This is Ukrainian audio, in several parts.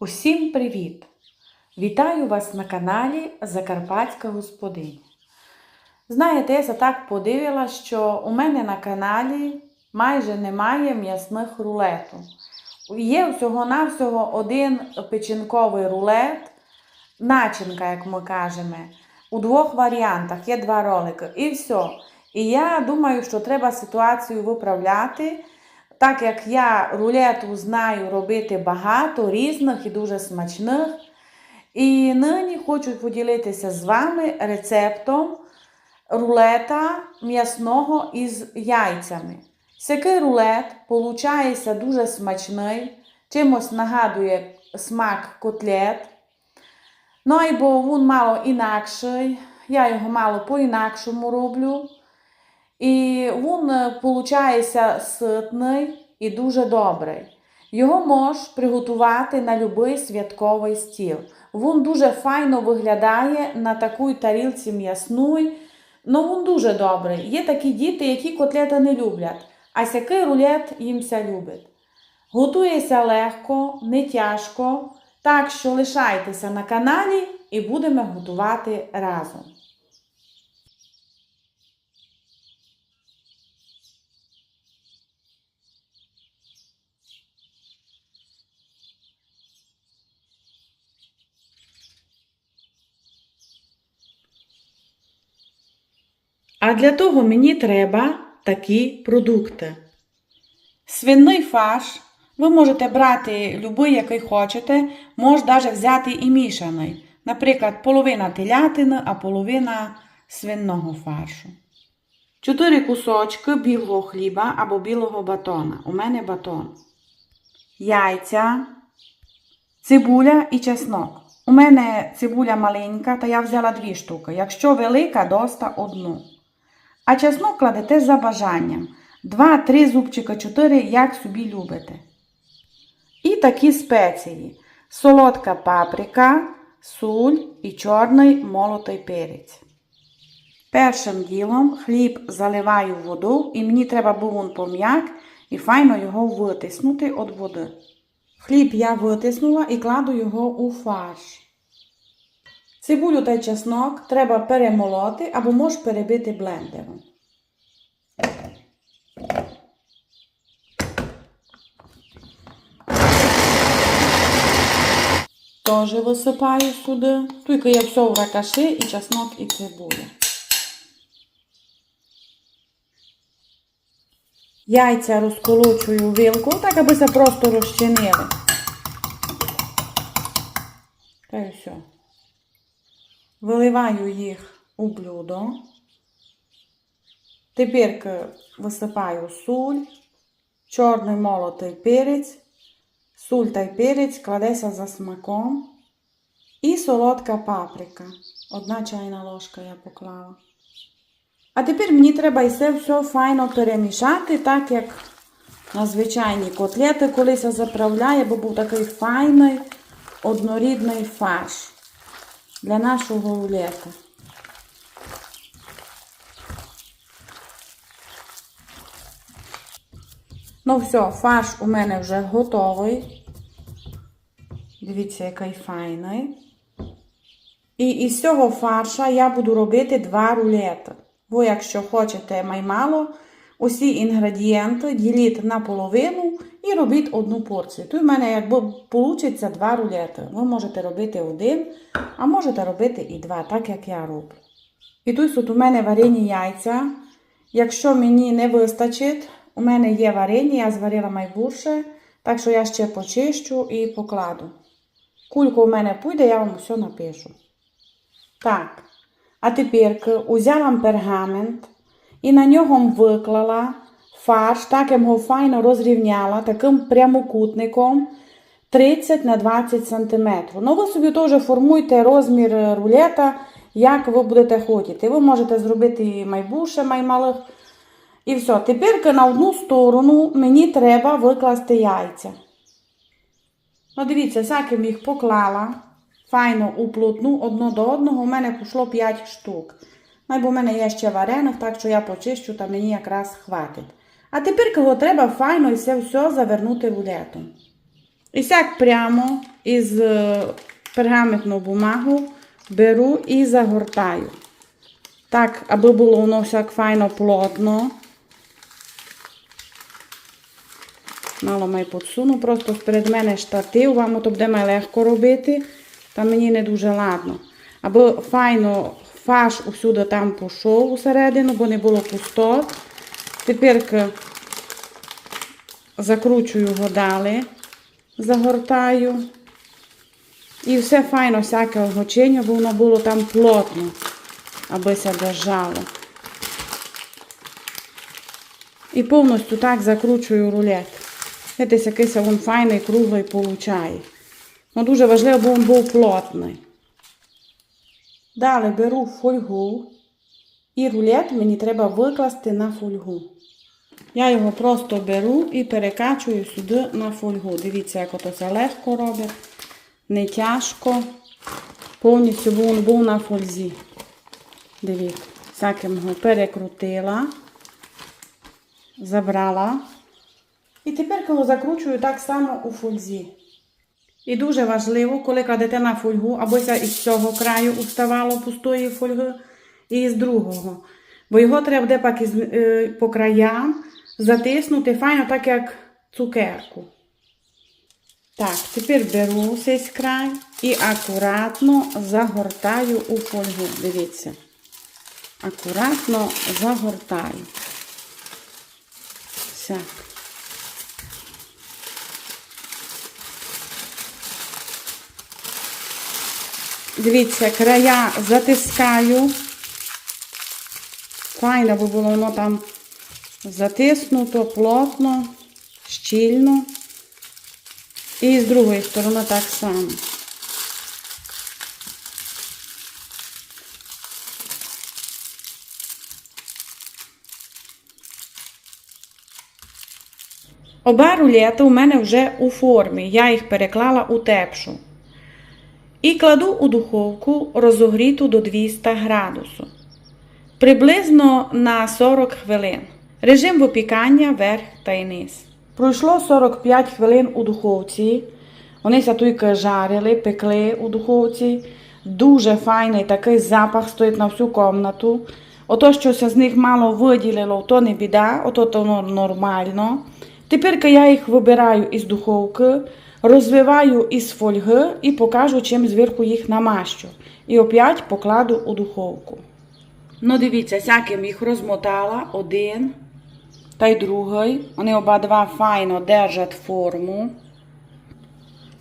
Усім привіт! Вітаю вас на каналі Закарпатська господиня. Знаєте, я так подивила, що у мене на каналі майже немає м'ясних рулету. Є всього-навсього один печінковий рулет, начинка, як ми кажемо, у двох варіантах, є два ролики, і все. І я думаю, що треба ситуацію виправляти. Так як я рулету знаю робити багато різних і дуже смачних. І нині хочу поділитися з вами рецептом рулета м'ясного із яйцями. Такий рулет получається дуже смачний, чимось нагадує смак котлет. Ну, або він мало інакший, я його мало по-інакшому роблю. І він виходить ситний і дуже добрий. Його можеш приготувати на будь-який святковий стіл. Він дуже файно виглядає на такій тарілці м'ясної. Ну, він дуже добрий. Є такі діти, які котлети не люблять, а сякий рулет їмся любить. Готується легко, не тяжко. Так що лишайтеся на каналі і будемо готувати разом. А для того мені треба такі продукти. Свиний фарш. Ви можете брати будь-який, який хочете, можна навіть взяти і мішаний. Наприклад, половина телятини, а половина свиного фаршу. Чотири кусочки білого хліба або білого батона. У мене батон. Яйця, цибуля і чеснок. У мене цибуля маленька, та я взяла дві штуки. Якщо велика, доста одну. А чеснок кладете за бажанням. 2-3 зубчика, 4, як собі любите. І такі спеції. Солодка паприка, суль і чорний молотий перець. Першим ділом хліб заливаю в воду і мені треба був пом'як і файно його витиснути від води. Хліб я витиснула і кладу його у фарш. Цибулю та чеснок треба перемолоти або можеш перебити блендером. Теж висипаю сюди. Тільки я все в ракаши і чеснок і цибуля. Яйця розколочую вилку, так аби це просто розчинили. Виливаю їх у блюдо. Тепер висипаю суль, чорний молотий перець, суль та перець кладеться за смаком. І солодка паприка. Одна чайна ложка я поклала. А тепер мені треба і це все файно перемішати, так як на звичайні котлети колись я заправляю, бо був такий файний однорідний фарш для нашого рулета. Ну, все, фарш у мене вже готовий. Дивіться, який файний. І із цього фарша я буду робити два рулети. Ви, якщо хочете маймало, усі інгредієнти діліть на половину і робіть одну порцію. Тут в мене якби вийде два рулети. Ви можете робити один, а можете робити і два, так як я роблю. І тут у мене варені яйця. Якщо мені не вистачить, у мене є варені, я зварила майбурше, так що я ще почищу і покладу. Кульку у мене пойде, я вам все напишу. Так. А тепер узяла пергамент і на нього виклала фарш, так я його файно розрівняла таким прямокутником 30 на 20 см. Ну, ви собі теж формуйте розмір рулета, як ви будете хотіти. Ви можете зробити майбуше маймалих. І все. Тепер на одну сторону мені треба викласти яйця. Ну, дивіться, всяким їх поклала. Файно уплотну одно до одного. У мене пішло 5 штук. Найбо в мене є ще варених, так що я почищу, та мені якраз хватить. А тепер його треба файно і все все завернути рулетом. І сяк прямо із е, пергаментну бумагу беру і загортаю. Так, аби було воно всяк файно плотно. Мало май подсуну, просто перед мене штатив, вам то буде май легко робити, та мені не дуже ладно. Аби файно фарш усюди там пішов усередину, бо не було пустот. Тепер закручую далі, загортаю. І все файно, всяке огочення, бо воно було там плотно, аби се держало. І повністю так закручую рулет. Видите, якийсь він файний, круглий получає. Ну, дуже важливо, бо він був плотний. Далі беру фольгу і рулет мені треба викласти на фольгу. Я його просто беру і перекачую сюди на фольгу. Дивіться, як ото це легко робить, не тяжко. Повністю він був на фользі. Дивіться, всяким його перекрутила, забрала. І тепер його закручую так само у фользі. І дуже важливо, коли кладете на фольгу, абося із цього краю уставало пустої фольги, і з другого. Бо його треба буде е, по краям затиснути файно, так як цукерку. Так, тепер беру цей край і акуратно загортаю у фольгу. Дивіться. Акуратно загортаю. Все. Дивіться, края затискаю. Файно, бо було воно там затиснуто, плотно, щільно. І з другої сторони так само. Оба рулети у мене вже у формі. Я їх переклала у тепшу. І кладу у духовку розогріту до 200 градусу. Приблизно на 40 хвилин. Режим випікання верх та й низ. Пройшло 45 хвилин у духовці. Вони тільки жарили, пекли у духовці. Дуже файний такий запах стоїть на всю кімнату. Ото, щось з них мало виділило, то не біда, ото то нормально. Тепер я їх вибираю із духовки, розвиваю із фольги і покажу, чим зверху їх намащу. І опять покладу у духовку. Ну, дивіться, всяким їх розмотала один та й другий. Вони оба два файно держать форму.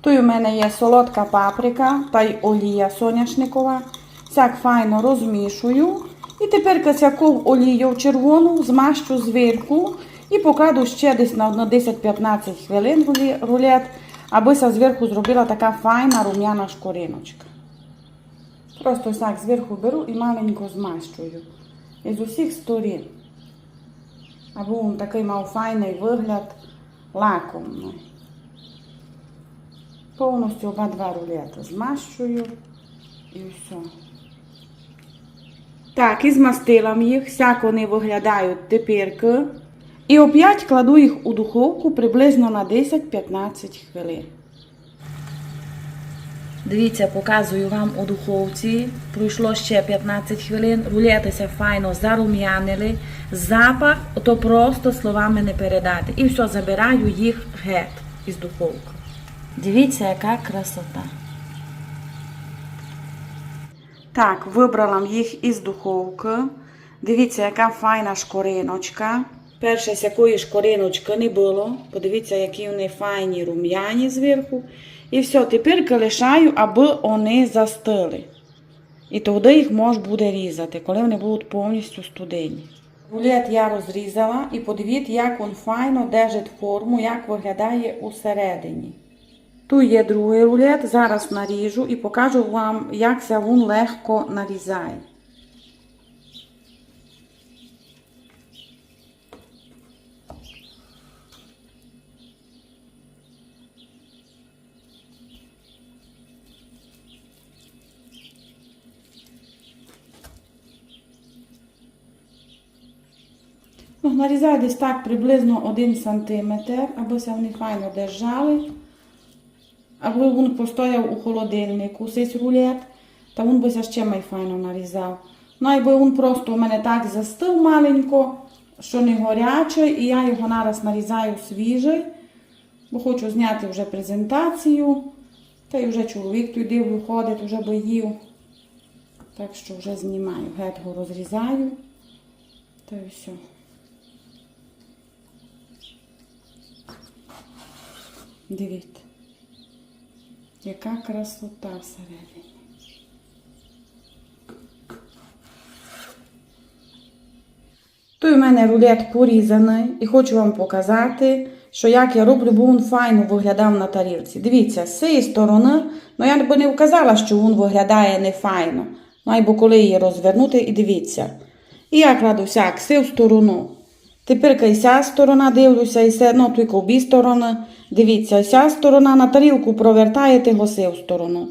Тут у мене є солодка паприка та й олія соняшникова. Всяк файно розмішую. І тепер косяку олію червону змащу зверху і покладу ще десь на 10-15 хвилин рулет, аби зверху зробила така файна рум'яна шкориночка. Просто так зверху беру і маленько змащую. Із усіх сторін. Аби він такий мав файний вигляд лакомний. Повністю оба два рулети змащую і все. Так, і змастила їх, як вони виглядають тепер. І опять кладу їх у духовку приблизно на 10-15 хвилин. Дивіться, показую вам у духовці. Пройшло ще 15 хвилин. Рулетися файно зарум'янили. Запах, то просто словами не передати. І все, забираю їх геть із духовки. Дивіться, яка красота. Так, вибрала їх із духовки. Дивіться, яка файна шкориночка. Перше, з якої шкориночки не було. Подивіться, які вони файні рум'яні зверху. І все, тепер лишаю, аби вони застили. І тоді їх можна буде різати, коли вони будуть повністю студені. Рулет я розрізала і подивіться, як він файно держить форму, як виглядає усередині. Тут є другий рулет, зараз наріжу і покажу вам, як це він легко нарізає. Нарізаю десь так приблизно 1 см, аби вони файно держали. аби він постояв у холодильнику, цей рулет, та він би ся ще май файно нарізав. Ну, якби він просто у мене так застив маленько, що не горячий, і я його нараз нарізаю свіжий, бо хочу зняти вже презентацію. Та й вже чоловік туди виходить, вже би їв. Так що вже знімаю, гетго розрізаю. Та й все. Дивіться, яка красота всередині. Тут у мене рулет порізаний і хочу вам показати, що як я роблю, бо він файно виглядав на тарілці. Дивіться, з цієї сторони, ну я би не вказала, що він виглядає не файно. Ну, коли її розвернути, і дивіться. І я кладу всяк в сторону. Тепер і ця сторона дивлюся, і все, ну, тільки обі сторони. Дивіться, ця сторона на тарілку провертаєте госи в сторону.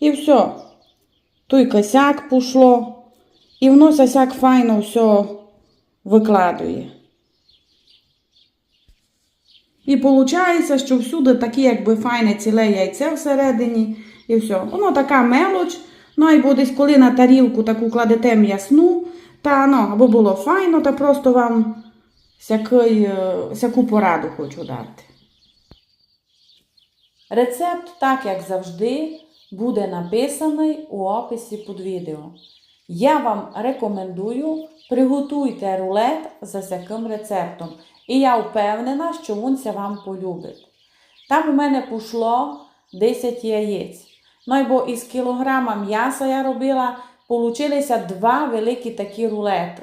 І все. Той косяк пішло. І воно сяк файно все викладує. І виходить, що всюди таке, якби файне ціле яйце всередині, і все. Воно така мелоч, ну або десь коли на тарілку таку кладете м'ясну, та ну, або було файно, та просто вам е, всяку пораду хочу дати. Рецепт, так як завжди, буде написаний у описі під відео. Я вам рекомендую, приготуйте рулет за таким рецептом. І я впевнена, що він це вам полюбить. Там у мене пішло 10 яєць. Ну, бо із кілограма м'яса я робила, получилися два великі такі рулети.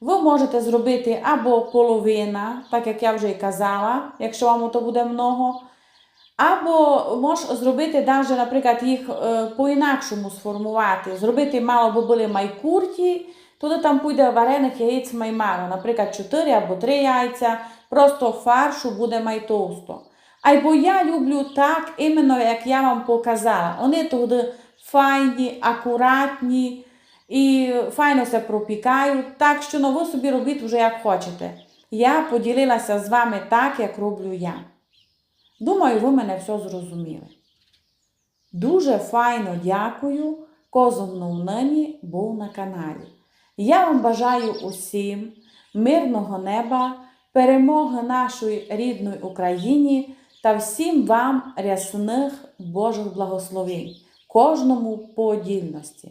Ви можете зробити або половина, так як я вже і казала, якщо вам то буде много. Або можеш зробити навіть, наприклад, їх е, по-інакшому сформувати. Зробити мало, бо були майкурті, туди там піде варених яєць май мало. Наприклад, 4 або 3 яйця, просто фаршу буде май товсто. Або я люблю так, іменно як я вам показала. Вони туди файні, акуратні і файно се пропікають. Так що ну, ви собі робіть вже як хочете. Я поділилася з вами так, як роблю я. Думаю, ви мене все зрозуміли. Дуже файно дякую, козом нині був на каналі. Я вам бажаю усім мирного неба, перемоги нашої рідної Україні та всім вам рясних Божих благословень, кожному по отдільності.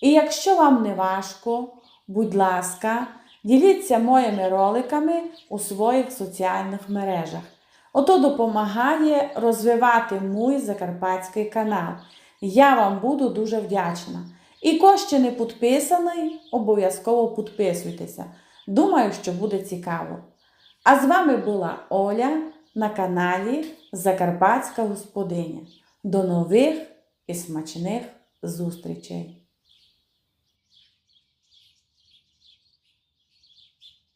І якщо вам не важко, будь ласка, діліться моїми роликами у своїх соціальних мережах. Ото допомагає розвивати мій закарпатський канал. Я вам буду дуже вдячна. І хто ще не підписаний, обов'язково підписуйтеся. Думаю, що буде цікаво. А з вами була Оля на каналі Закарпатська Господиня. До нових і смачних зустрічей!